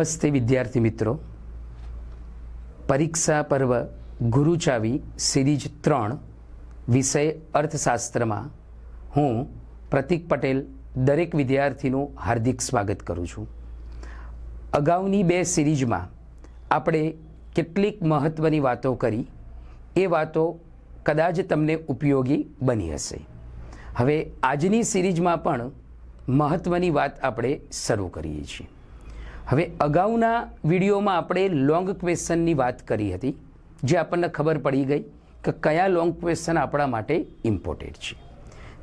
નમસ્તે વિદ્યાર્થી મિત્રો. પરીક્ષા પર્વ ગુરુચાવી સિરીજ ત્રણ, વિષય અર્થશાસ્ત્રમાં હું પ્રતિક પટેલ, દરેક વિદ્યાર્થીનું હાર્દિક સ્વાગત કરું છું. અગાઉની બે સિરીજમાં આપણે કેટલીક મહત્ત્વની વાતો કરી. એ વાતો કદાચ તમને ઉપયોગી બની હશે. હવે આજની સિરીજમાં પણ મહત્ત્વની વાત આપણે શરૂ કરીએ છીએ. હવે અગાઉના વિડીયોમાં આપણે લોંગ ક્વેશ્ચનની વાત કરી હતી, જે આપણને ખબર પડી ગઈ કે કયા લોંગ ક્વેશ્ચન આપણા માટે ઇમ્પોર્ટેન્ટ છે.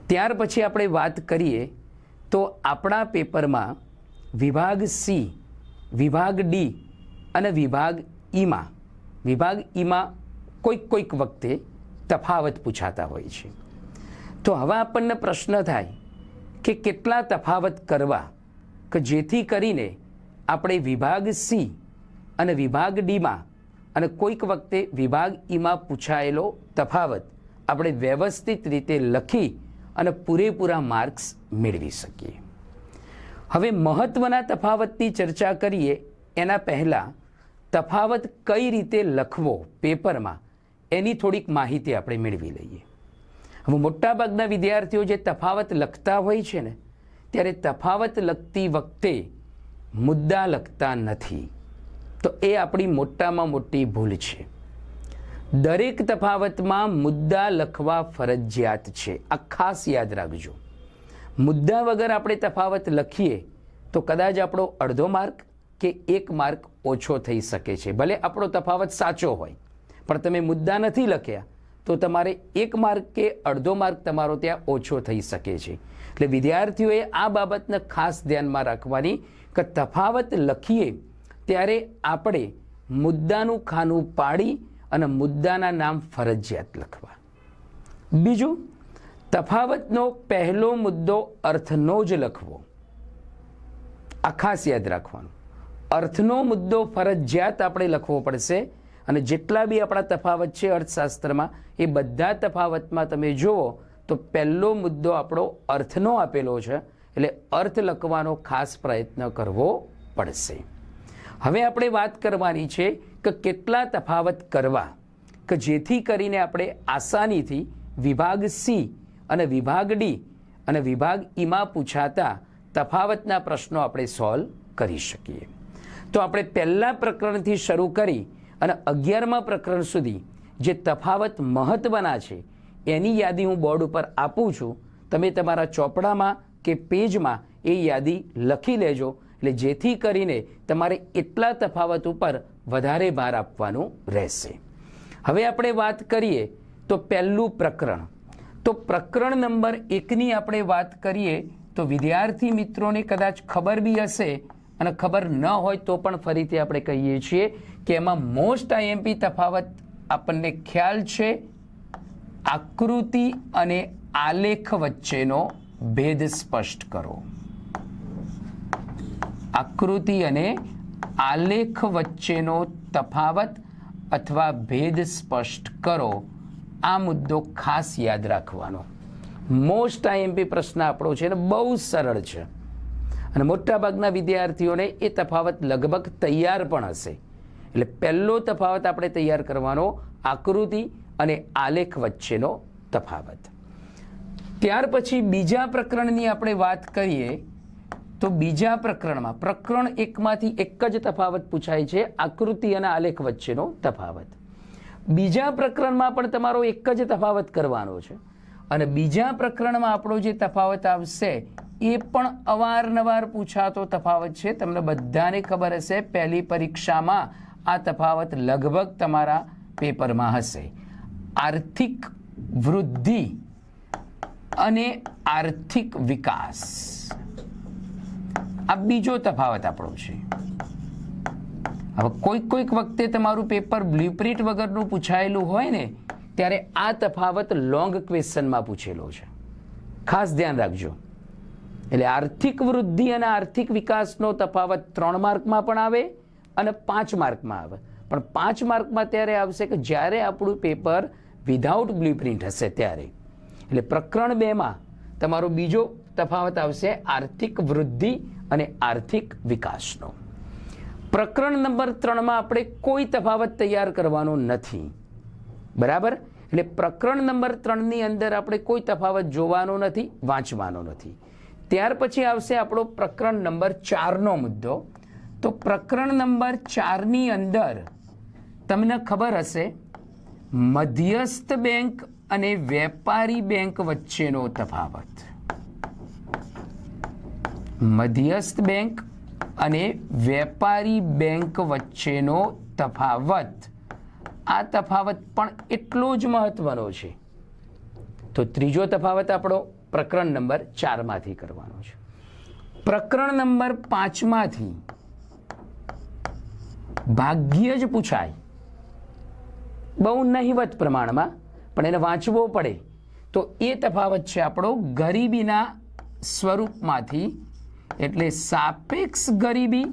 ત્યાર પછી આપણે વાત કરીએ તો આપણા પેપરમાં વિભાગ સી, વિભાગ ડી અને વિભાગ ઈમાં વિભાગ ઈમાં કોઈક કોઈક વખતે તફાવત પૂછાતા હોય છે. તો હવે આપણને પ્રશ્ન થાય કે કેટલા તફાવત કરવા કે જેથી કરીને આપણે વિભાગ સી અને વિભાગ ડીમાં અને કોઈક વખતે વિભાગ ઈમાં પૂછાયેલો તફાવત આપણે વ્યવસ્થિત રીતે લખી અને પૂરેપૂરા માર્ક્સ મેળવી શકીએ. હવે મહત્ત્વના તફાવતની ચર્ચા કરીએ. એના પહેલાં તફાવત કઈ રીતે લખવો પેપરમાં એની થોડીક માહિતી આપણે મેળવી લઈએ. હવે મોટાભાગના વિદ્યાર્થીઓ જે તફાવત લખતા હોય છે ને, ત્યારે તફાવત લખતી વખતે મુદ્દા લખતા નથી. તો એ આપણી મોટામાં મોટી ભૂલ છે. દરેક તફાવતમાં મુદ્દા લખવા ફરજિયાત છે. આ ખાસ યાદ રાખજો. મુદ્દા વગર આપણે તફાવત લખીએ તો કદાચ આપણો અડધો માર્ક કે એક માર્ક ઓછો થઈ શકે છે. ભલે આપણો તફાવત સાચો હોય, પણ તમે મુદ્દા નથી લખ્યા તો તમારે એક માર્ક કે અડધો માર્ક તમારો ત્યાં ઓછો થઈ શકે છે. એટલે વિદ્યાર્થીઓએ આ બાબતને ખાસ ધ્યાનમાં રાખવાની કે તફાવત લખીએ, ત્યારે આપણે મુદ્દાનું ખાનું પાડી અને મુદ્દાના નામ ફરજિયાત લખવા. બીજું, તફાવતનો પહેલો મુદ્દો અર્થનો જ લખવો. આ ખાસ યાદ રાખવાનું. અર્થનો મુદ્દો ફરજિયાત આપણે લખવો પડશે અને જેટલા બી આપણા તફાવત છે અર્થશાસ્ત્રમાં, એ બધા તફાવતમાં તમે જુઓ તો પહેલો મુદ્દો આપણો અર્થનો આપેલો છે. એટલે અર્થ લખવાનો ખાસ પ્રયત્ન કરવો પડશે. હવે આપણે વાત કરવાની છે કે કેટલા તફાવત કરવા કે જેથી કરીને આપણે આસાનીથી વિભાગ સી અને વિભાગ ડી અને વિભાગ ઈમાં પૂછાતા તફાવતના પ્રશ્નો આપણે સોલ્વ કરી શકીએ. તો આપણે પહેલાં પ્રકરણથી શરૂ કરી અને અગિયારમા પ્રકરણ સુધી જે તફાવત મહત્ત્વના છે એની યાદી હું બોર્ડ ઉપર આપું છું. તમે તમારા ચોપડામાં કે પેજમાં એ યાદી લખી લેજો. એટલે જેથી કરીને તમારે એટલા તફાવત ઉપર વધારે ભાર આપવાનું રહેશે. હવે આપણે વાત કરીએ તો પહેલું પ્રકરણ. તો પ્રકરણ નંબર એકની આપણે વાત કરીએ તો વિદ્યાર્થી મિત્રોને કદાચ ખબર બી હશે અને ખબર ન હોય તો પણ ફરીથી આપણે કહીએ છીએ કે એમાં મોસ્ટ આઈએમપી તફાવત આપણને ખ્યાલ છે. આકૃતિ અને આલેખ વચ્ચેનો ભેદ સ્પષ્ટ કરો. આકૃતિ અને આલેખ વચ્ચેનો તફાવત અથવા ભેદ સ્પષ્ટ કરો. આ મુદ્દો ખાસ યાદ રાખવાનો. મોસ્ટ આઈએમપી પ્રશ્ન આપણો છે અને બહુ સરળ છે. અને મોટાભાગના વિદ્યાર્થીઓને એ તફાવત લગભગ તૈયાર પણ હશે. એટલે પહેલો તફાવત આપણે તૈયાર કરવાનો આકૃતિ અને આલેખ વચ્ચેનો તફાવત. ત્યાર પછી બીજા પ્રકરણની આપણે વાત કરીએ, તો બીજા પ્રકરણમાં, પ્રકરણ એકમાંથી એક જ તફાવત પૂછાય છે, આકૃતિ અને આલેખ વચ્ચેનો તફાવત. બીજા પ્રકરણમાં પણ તમારો એક જ તફાવત કરવાનો છે, અને બીજા પ્રકરણમાં આપણો જે તફાવત આવશે, એ પણ અવારનવાર પૂછાતો તફાવત છે. તમને બધાને ખબર હશે, પહેલી પરીક્ષામાં આ તફાવત લગભગ તમારા પેપરમાં હશે. આર્થિક વૃદ્ધિ અને આર્થિક વિકાસ. આ બીજો તફાવત આપણો છે. હવે કોઈક કોઈક વખતે તમારું પેપર બ્લ્યુપ્રિન્ટ વગરનું પૂછાયેલું હોય ને, ત્યારે આ તફાવત લોંગ ક્વેશ્ચનમાં પૂછેલો છે. ખાસ ધ્યાન રાખજો. એટલે આર્થિક વૃદ્ધિ અને આર્થિક વિકાસનો તફાવત ત્રણ માર્કમાં પણ આવે અને પાંચ માર્કમાં આવે. પણ પાંચ માર્કમાં ત્યારે આવશે કે જ્યારે આપણું પેપર વિધાઉટ બ્લ્યુપ્રિન્ટ હશે ત્યારે. એટલે પ્રકરણ બેમાં તમારો બીજો તફાવત આવશે આર્થિક વૃદ્ધિ અને આર્થિક વિકાસનો. પ્રકરણ નંબર ત્રણમાં આપણે કોઈ તફાવત તૈયાર કરવાનો નથી. બરાબર? એટલે પ્રકરણ નંબર ત્રણની અંદર આપણે કોઈ તફાવત જોવાનો નથી, વાંચવાનો નથી. ત્યાર પછી આવશે આપણો પ્રકરણ નંબર ચારનો મુદ્દો. તો પ્રકરણ નંબર ચારની અંદર તમને ખબર હશે, મધ્યસ્થ બેંક અને વેપારી બેંક વચ્ચેનો તફાવત. મધ્યસ્થ બેંક અને વેપારી બેંક વચ્ચેનો તફાવત. આ તફાવત પણ એટલો જ મહત્વનો છે. તો ત્રીજો તફાવત આપણો પ્રકરણ નંબર ચારમાંથી કરવાનો છે. પ્રકરણ નંબર પાંચમાંથી ભાગ્ય જ પૂછાય. બહુ નહિવત પ્રમાણમાં પણ એને વાંચવો પડે. તો એ તફાવત છે આપણો ગરીબીના સ્વરૂપમાંથી. એટલે સાપેક્ષ ગરીબી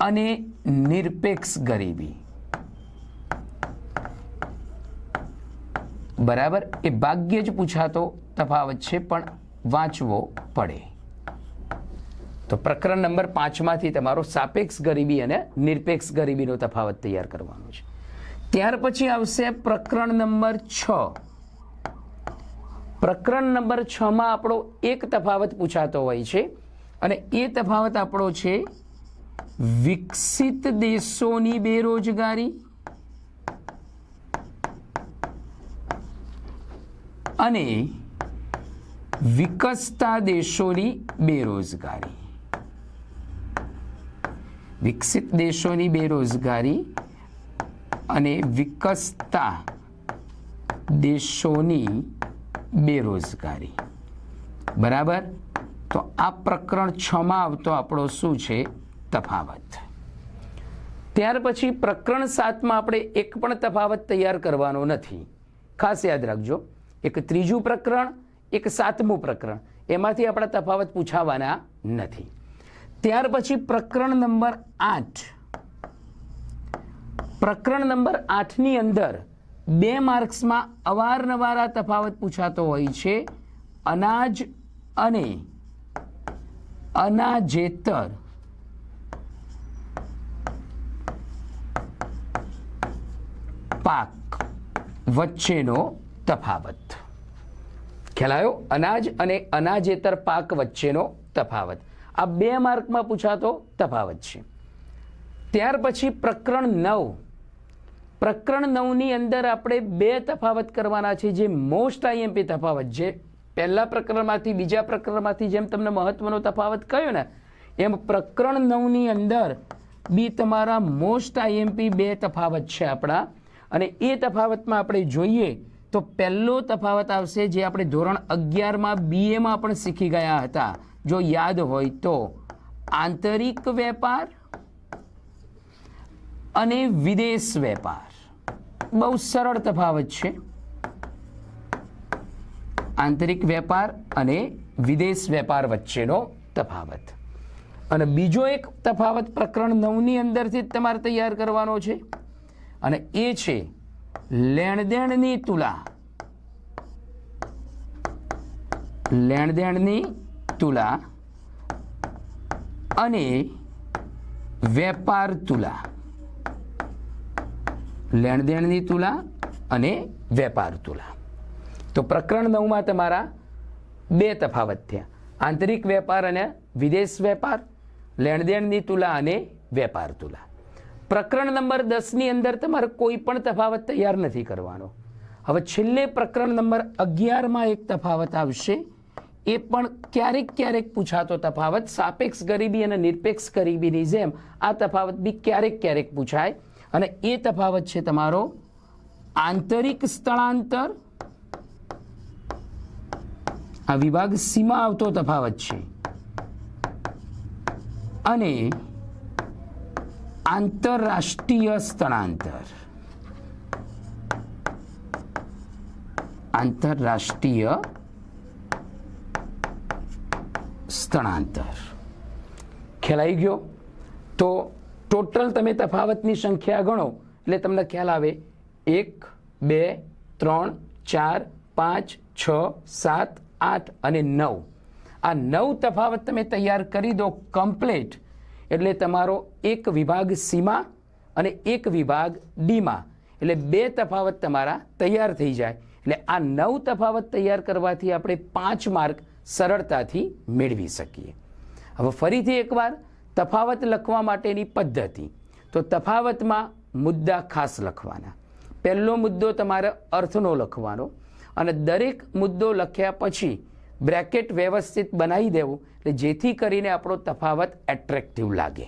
અને નિરપેક્ષ ગરીબી. બરાબર? એ ભાગ્યે જ પૂછાતો તફાવત છે, પણ વાંચવો પડે. તો પ્રકરણ નંબર પાંચમાંથી તમારો સાપેક્ષ ગરીબી અને નિરપેક્ષ ગરીબીનો તફાવત તૈયાર કરવાનો છે. ત્યાર પછી આવશે પ્રકરણ નંબર છ. પ્રકરણ નંબર છ માં આપણો એક તફાવત પૂછાતો હોય છે અને એ તફાવત આપણો છે, વિકસિત દેશોની બેરોજગારી અને વિકસતા દેશોની બેરોજગારી. વિકસિત દેશોની બેરોજગારી અને વિકસતા દેશોની બેરોજગારી. બરાબર? તો આ પ્રકરણ છમાં આવતો આપણો શું છે? તફાવત. ત્યાર પછી પ્રકરણ સાતમાં આપણે એક પણ તફાવત તૈયાર કરવાનો નથી. ખાસ યાદ રાખજો, એક ત્રીજું પ્રકરણ, એક સાતમું પ્રકરણ, એમાંથી આપણા તફાવત પૂછાવાના નથી. ત્યાર પછી પ્રકરણ નંબર આઠ. પ્રકરણ નંબર આઠની અંદર બે માર્ક્સમાં અવારનવાર આ તફાવત પૂછાતો હોય છે. અનાજ અને અનાજેતર. પાક વચ્ચેનો તફાવત. ખ્યાલ અનાજ અને અનાજેતર પાક વચ્ચેનો તફાવત. આ બે માર્કમાં પૂછાતો તફાવત છે. ત્યાર પછી પ્રકરણ નવ. પ્રકરણ નવની અંદર આપણે બે તફાવત કરવાના છે. જે મોસ્ટ આઈએમપી તફાવત છે. પહેલા પ્રકરણમાંથી બીજા પ્રકરણમાંથી જેમ તમને મહત્વનો તફાવત કહ્યો ને, એમ પ્રકરણ નવની અંદર બી તમારા મોસ્ટ આઈએમપી બે તફાવત છે આપણા. અને એ તફાવતમાં આપણે જોઈએ તો પહેલો તફાવત આવશે જે આપણે ધોરણ અગિયારમાં બીએમાં પણ શીખી ગયા હતા. જો યાદ હોય તો આંતરિક વેપાર અને વિદેશ વેપાર. બહુ સરળ તફાવત છે. આંતરિક વેપાર અને વિદેશ વેપાર વચ્ચેનો તફાવત. અને બીજો એક તફાવત પ્રકરણ નવની અંદરથી જ તમારે તૈયાર કરવાનો છે. અને એ છે લેણદેણની તુલા. લેણદેણની તુલા અને વેપાર તુલા. લેણદેણની તુલા અને વેપાર તુલા. તો પ્રકરણ નવમાં તમારા બે તફાવત થયા. આંતરિક વેપાર અને વિદેશ વેપાર, લેણદેણની તુલા અને વેપાર તુલા. પ્રકરણ નંબર દસની અંદર તમારે કોઈ પણ તફાવત તૈયાર નથી કરવાનો. હવે છેલ્લે પ્રકરણ નંબર અગિયારમાં એક તફાવત આવશે. એ પણ ક્યારેક ક્યારેક પૂછાતો તફાવત, સાપેક્ષ ગરીબી અને નિરપેક્ષ ગરીબીની જેમ આ તફાવત બી ક્યારેક ક્યારેક પૂછાય. અને એ તફાવત છે તમારો આંતરિક સ્થળાંતર. આ વિભાગ સીમા આવતો તફાવત છે. અને આંતરરાષ્ટ્રીય સ્થળાંતર. આંતરરાષ્ટ્રીય સ્થળાંતર. ખેલાઈ ગયો. તો ટોટલ તમે તફાવતની સંખ્યા ગણો, એટલે તમને ખ્યાલ આવે, એક, બે, ત્રણ, ચાર, પાંચ, છ, સાત, આઠ અને નવ. આ નવ તફાવત તમે તૈયાર કરી દો કમ્પ્લીટ એટલે તમારો એક વિભાગ સીમાં અને એક વિભાગ ડીમાં. એટલે બે તફાવત તમારા તૈયાર થઈ જાય. એટલે આ નવ તફાવત તૈયાર કરવાથી આપણે પાંચ માર્ક સરળતાથી મેળવી શકીએ. હવે ફરીથી એકવાર તફાવત લખવા માટેની પદ્ધતિ. તો તફાવતમાં મુદ્દા ખાસ લખવાના. પહેલો મુદ્દો તમારે અર્થનો લખવાનો અને દરેક મુદ્દો લખ્યા પછી બ્રેકેટ વ્યવસ્થિત બનાવી દેવું એટલે જેથી કરીને આપણો તફાવત એટ્રેક્ટિવ લાગે.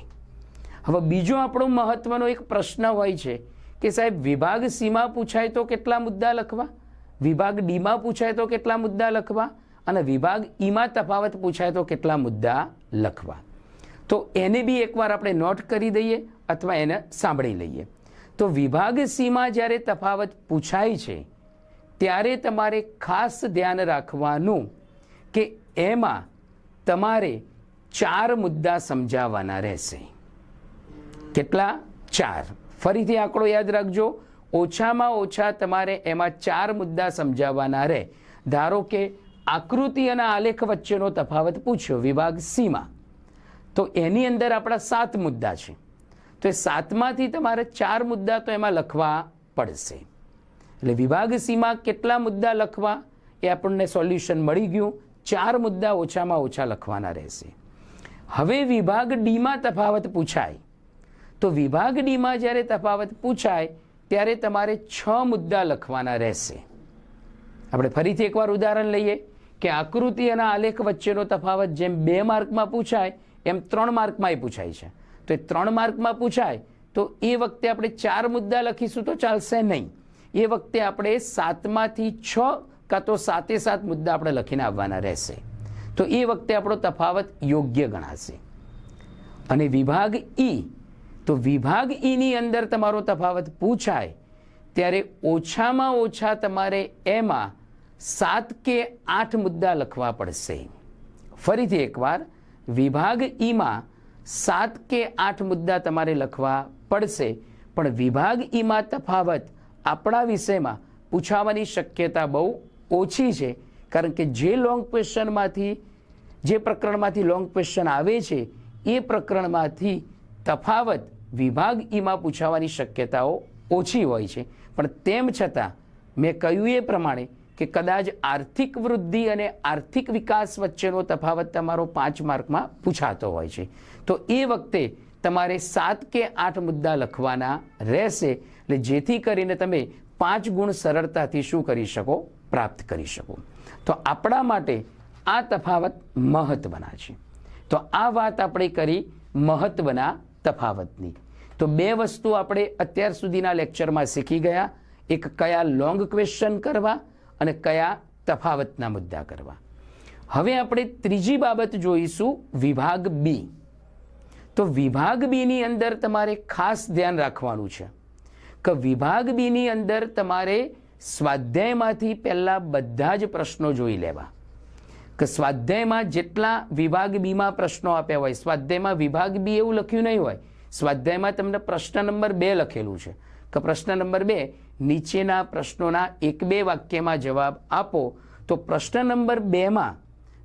હવે બીજો આપણો મહત્વનો એક પ્રશ્ન હોય છે કે સાહેબ, વિભાગ સીમાં પૂછાય તો કેટલા મુદ્દા લખવા? વિભાગ ડીમાં પૂછાય તો કેટલા મુદ્દા લખવા? અને વિભાગ ઈમાં તફાવત પૂછાય તો કેટલા મુદ્દા લખવા? તો એને બી એકવાર આપણે નોટ કરી દઈએ અથવા એને સાંભળી લઈએ. તો વિભાગ સીમાં જ્યારે તફાવત પૂછાય છે, ત્યારે તમારે ખાસ ધ્યાન રાખવાનું કે એમાં તમારે ચાર મુદ્દા સમજાવવાના રહેશે. કેટલા? ચાર. ફરીથી આંકડો યાદ રાખજો. ઓછામાં ઓછા તમારે એમાં ચાર મુદ્દા સમજાવવાના રહે. ધારો કે આકૃતિ અને આલેખ વચ્ચેનો તફાવત પૂછ્યો વિભાગ સીમાં. તો એની અંદર આપણા સાત મુદ્દા છે. તો એ સાતમાંથી તમારે ચાર મુદ્દા તો એમાં લખવા પડશે. એટલે વિભાગ સીમા કેટલા મુદ્દા લખવા? એ આપણને સોલ્યુશન મળી ગયું. ચાર મુદ્દા ઓછામાં ઓછા લખવાના રહેશે. હવે વિભાગ ડીમાં તફાવત પૂછાય. તો વિભાગ ડીમાં જ્યારે તફાવત પૂછાય, ત્યારે તમારે છ મુદ્દા લખવાના રહેશે. આપણે ફરીથી એકવાર ઉદાહરણ લઈએ કે આકૃતિ અને આલેખ વચ્ચેનો તફાવત જેમ બે માર્કમાં પૂછાય એમ ત્રણ માર્કમાંય પૂછાય છે. તો એ ત્રણ માર્કમાં પૂછાય, તો એ વખતે આપણે ચાર મુદ્દા લખીશું તો ચાલશે નહીં. એ વખતે આપણે સાતમાંથી છ કાં તો સાતે સાત મુદ્દા આપણે લખીને આવવાના રહેશે. તો એ વખતે આપણો તફાવત યોગ્ય ગણાશે. અને વિભાગ ઈ તો વિભાગ ઈની અંદર તમારો તફાવત પૂછાય, ત્યારે ઓછામાં ઓછા તમારે એમાં સાત કે આઠ મુદ્દા લખવા પડશે. ફરીથી એકવાર વિભાગ ઈમાં સાત કે આઠ મુદ્દા તમારે લખવા પડશે. પણ વિભાગ ઈમાં તફાવત આપણા વિષયમાં પૂછાવાની શક્યતા બહુ ઓછી છે. કારણ કે જે લોંગ ક્વેશ્ચનમાંથી જે પ્રકરણમાંથી લોંગ ક્વેશ્ચન આવે છે, એ પ્રકરણમાંથી તફાવત વિભાગ ઈમાં પૂછાવાની શક્યતાઓ ઓછી હોય છે. પણ તેમ છતાં મેં કહ્યું એ પ્રમાણે કે કદાચ આર્થિક વૃદ્ધિ અને આર્થિક વિકાસ વચ્ચેનો તફાવત તમારો પાંચ માર્કમાં પૂછાતો હોય છે. તો એ વખતે તમારે સાત કે આઠ મુદ્દા લખવાના રહેશે, એટલે જેથી કરીને તમે પાંચ ગુણ સરળતાથી શું કરી શકો? પ્રાપ્ત કરી શકો. તો આપણા માટે આ તફાવત મહત્વના છે. તો આ વાત આપણે કરી મહત્વના તફાવતની. તો બે વસ્તુ આપણે અત્યાર સુધીના લેક્ચરમાં શીખી ગયા. એક, કયા લોંગ ક્વેશ્ચન કરવા? અને કયા તફાવતના મુદ્દા કરવા. હવે આપણે ત્રીજી બાબત જોઈશું, વિભાગ બી. તો વિભાગ બીની અંદર તમારે ખાસ ધ્યાન રાખવાનું છે કે વિભાગ બીની અંદર તમારે સ્વાધ્યાયમાંથી પહેલાં બધા જ પ્રશ્નો જોઈ લેવા. કે સ્વાધ્યાયમાં જેટલા વિભાગ બીમાં પ્રશ્નો આપ્યા હોય, સ્વાધ્યાયમાં વિભાગ બી એવું લખ્યું નહીં હોય, સ્વાધ્યાયમાં તમને પ્રશ્ન નંબર બે લખેલું છે. કે પ્રશ્ન નંબર બે નીચેના પ્રશ્નોના એક બે વાક્યમાં જવાબ આપો. તો પ્રશ્ન નંબર બેમાં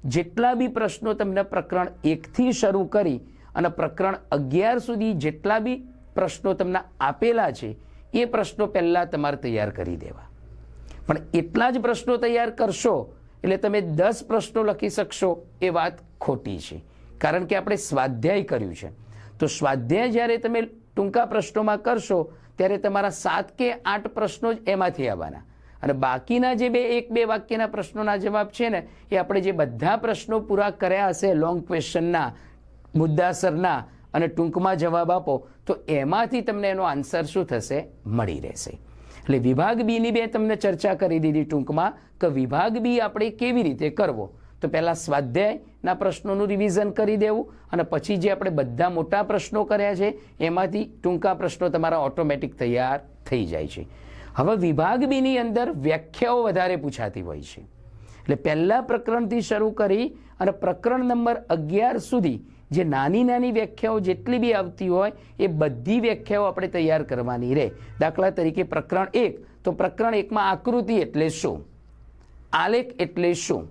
જેટલા બી પ્રશ્નો તમને પ્રકરણ એકથી શરૂ કરી અને પ્રકરણ અગિયાર સુધી જેટલા બી પ્રશ્નો તમને આપેલા છે, એ પ્રશ્નો પહેલાં તમારે તૈયાર કરી દેવા. પણ એટલા જ પ્રશ્નો તૈયાર કરશો, એટલે તમે દસ પ્રશ્નો લખી શકશો, એ વાત ખોટી છે. કારણ કે આપણે સ્વાધ્યાય કર્યું છે. તો સ્વાધ્યાય જ્યારે તમે ટૂંકા પ્રશ્નોમાં કરશો ત્યારે તમારા સાત કે આઠ પ્રશ્નો જ એમાંથી આવવાના. અને બાકીના જે બે, એક, બે વાક્યના પ્રશ્નોના જવાબ છે ને, એ આપણે જે બધા પ્રશ્નો પૂરા કર્યા હશે લોંગ ક્વેશ્ચનના મુદ્દાસરના અને ટૂંકમાં જવાબ આપો, તો એમાંથી તમને એનો આન્સર શું થશે? મળી રહેશે. એટલે વિભાગ બીની બે તમને ચર્ચા કરી દીધી ટૂંકમાં, કે વિભાગ બી આપણે કેવી રીતે કરવો? તો પહેલાં સ્વાધ્યાયના પ્રશ્નોનું રિવિઝન કરી દેવું અને પછી જે આપણે બધા મોટા પ્રશ્નો કર્યા છે, એમાંથી ટૂંકા પ્રશ્નો તમારા ઓટોમેટિક તૈયાર થઈ જાય છે. હવે વિભાગ બીની અંદર વ્યાખ્યાઓ વધારે પૂછાતી હોય છે. એટલે પહેલાં પ્રકરણથી શરૂ કરી અને પ્રકરણ નંબર અગિયાર સુધી જે નાની નાની વ્યાખ્યાઓ જેટલી બી આવતી હોય, એ બધી વ્યાખ્યાઓ આપણે તૈયાર કરવાની રહે દાખલા તરીકે પ્રકરણ એક, તો પ્રકરણ એકમાં આકૃતિ એટલે શું? આલેખ એટલે શું?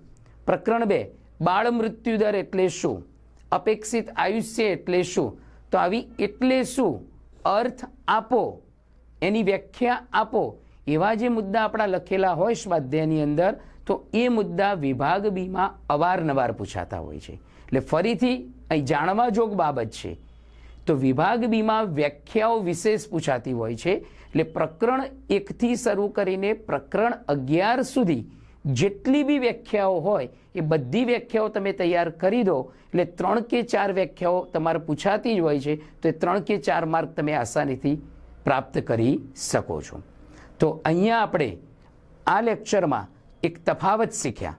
પ્રકરણ બે બાળ મૃત્યુદર એટલે શું? અપેક્ષિત આયુષ્ય એટલે શું? તો આવી એટલે શું? અર્થ આપો. એની વ્યાખ્યા આપો. એવા જે મુદ્દા આપણા લખેલા હોય સ્વાધ્યાયની અંદર, તો એ મુદ્દા વિભાગ બીમાં અવારનવાર પૂછાતા હોય છે. એટલે ફરીથી અહીં જાણવા જોગ બાબત છે. તો વિભાગ બીમાં વ્યાખ્યાઓ વિશેષ પૂછાતી હોય છે. એટલે પ્રકરણ એકથી શરૂ કરીને પ્રકરણ અગિયાર સુધી જેટલી બી વ્યાખ્યાઓ હોય, એ બધી વ્યાખ્યાઓ તમે તૈયાર કરી દો, એટલે ત્રણ કે ચાર વ્યાખ્યાઓ તમારે પૂછાતી જ હોય છે, તો એ ત્રણ કે ચાર માર્ક તમે આસાનીથી પ્રાપ્ત કરી શકો છો. તો અહીંયા આપણે આ લેક્ચરમાં એક તફાવત શીખ્યા.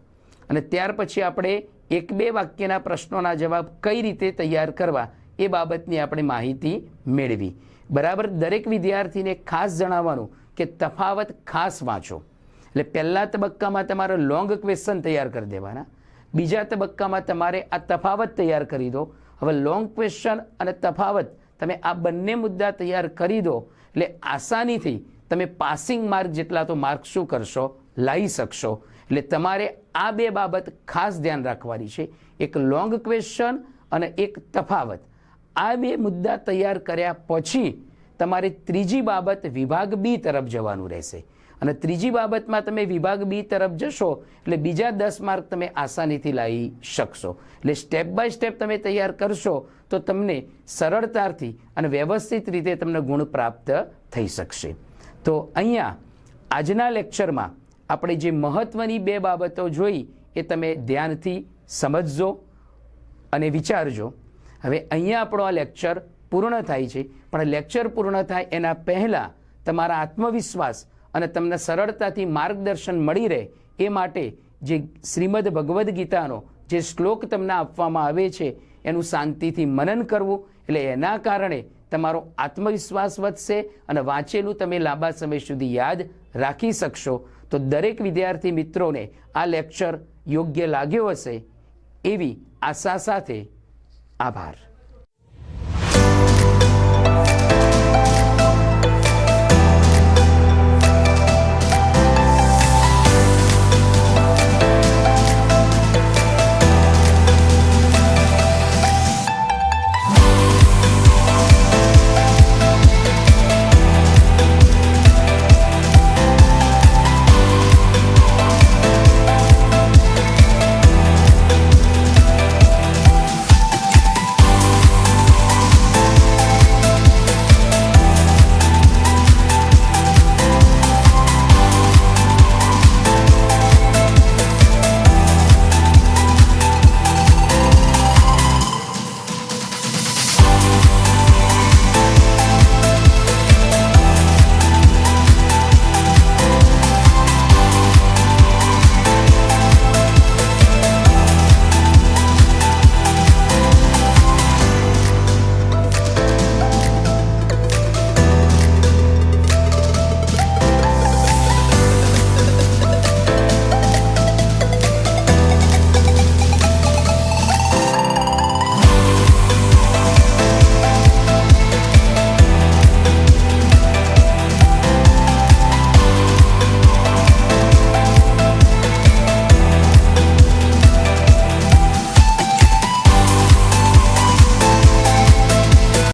અને ત્યાર પછી આપણે એક બે વાક્યના પ્રશ્નોના જવાબ કઈ રીતે તૈયાર કરવા, એ બાબતની આપણે માહિતી મેળવી. બરાબર, દરેક વિદ્યાર્થીને ખાસ જણાવવાનું કે તફાવત ખાસ વાંચો. એટલે પહેલા તબક્કામાં તમારે લોંગ ક્વેશ્ચન તૈયાર કરી દેવાના. બીજા તબક્કામાં તમારે આ તફાવત તૈયાર કરી દો. હવે લોંગ ક્વેશ્ચન અને તફાવત તમે આ બંને મુદ્દા તૈયાર કરી દો. એટલે આસાનીથી તમે પાસિંગ માર્ક જેટલા તો માર્ક શું કરશો? લાવી શકશો. એટલે તમારે આ બે બાબત ખાસ ધ્યાન રાખવાની છે. એક લોંગ ક્વેશ્ચન અને એક તફાવત. આ બે મુદ્દા તૈયાર કર્યા પછી તમારે ત્રીજી બાબત વિભાગ બી તરફ જવાનું રહેશે. અને ત્રીજી બાબતમાં તમે વિભાગ બી તરફ જશો, એટલે બીજા દસ માર્ક તમે આસાનીથી લાવી શકશો. એટલે સ્ટેપ બાય સ્ટેપ તમે તૈયાર કરશો, તો તમને સરળતાથી અને વ્યવસ્થિત રીતે તમને ગુણ પ્રાપ્ત થઈ શકશે. તો અહીંયા આજના લેક્ચરમાં આપણે જે મહત્ત્વની બે બાબતો જોઈ, એ તમે ધ્યાનથી સમજજો અને વિચારજો. હવે અહીંયા આપણો આ લેક્ચર પૂર્ણ થાય છે, પણ લેક્ચર પૂર્ણ થાય એના પહેલાં તમારા આત્મવિશ્વાસ અને તમને સરળતાથી માર્ગદર્શન મળી રહે એ માટે જે શ્રીમદ ભગવદ્ ગીતાનો જે શ્લોક તમને આપવામાં આવે છે, એનું શાંતિથી મનન કરવું, એટલે એના કારણે તમારો આત્મવિશ્વાસ વધશે અને વાંચેલું તમે લાંબા સમય સુધી યાદ રાખી શકશો. તો દરેક વિદ્યાર્થી મિત્રોને આ લેક્ચર યોગ્ય લાગ્યો હશે, એવી આશા સાથે આભાર.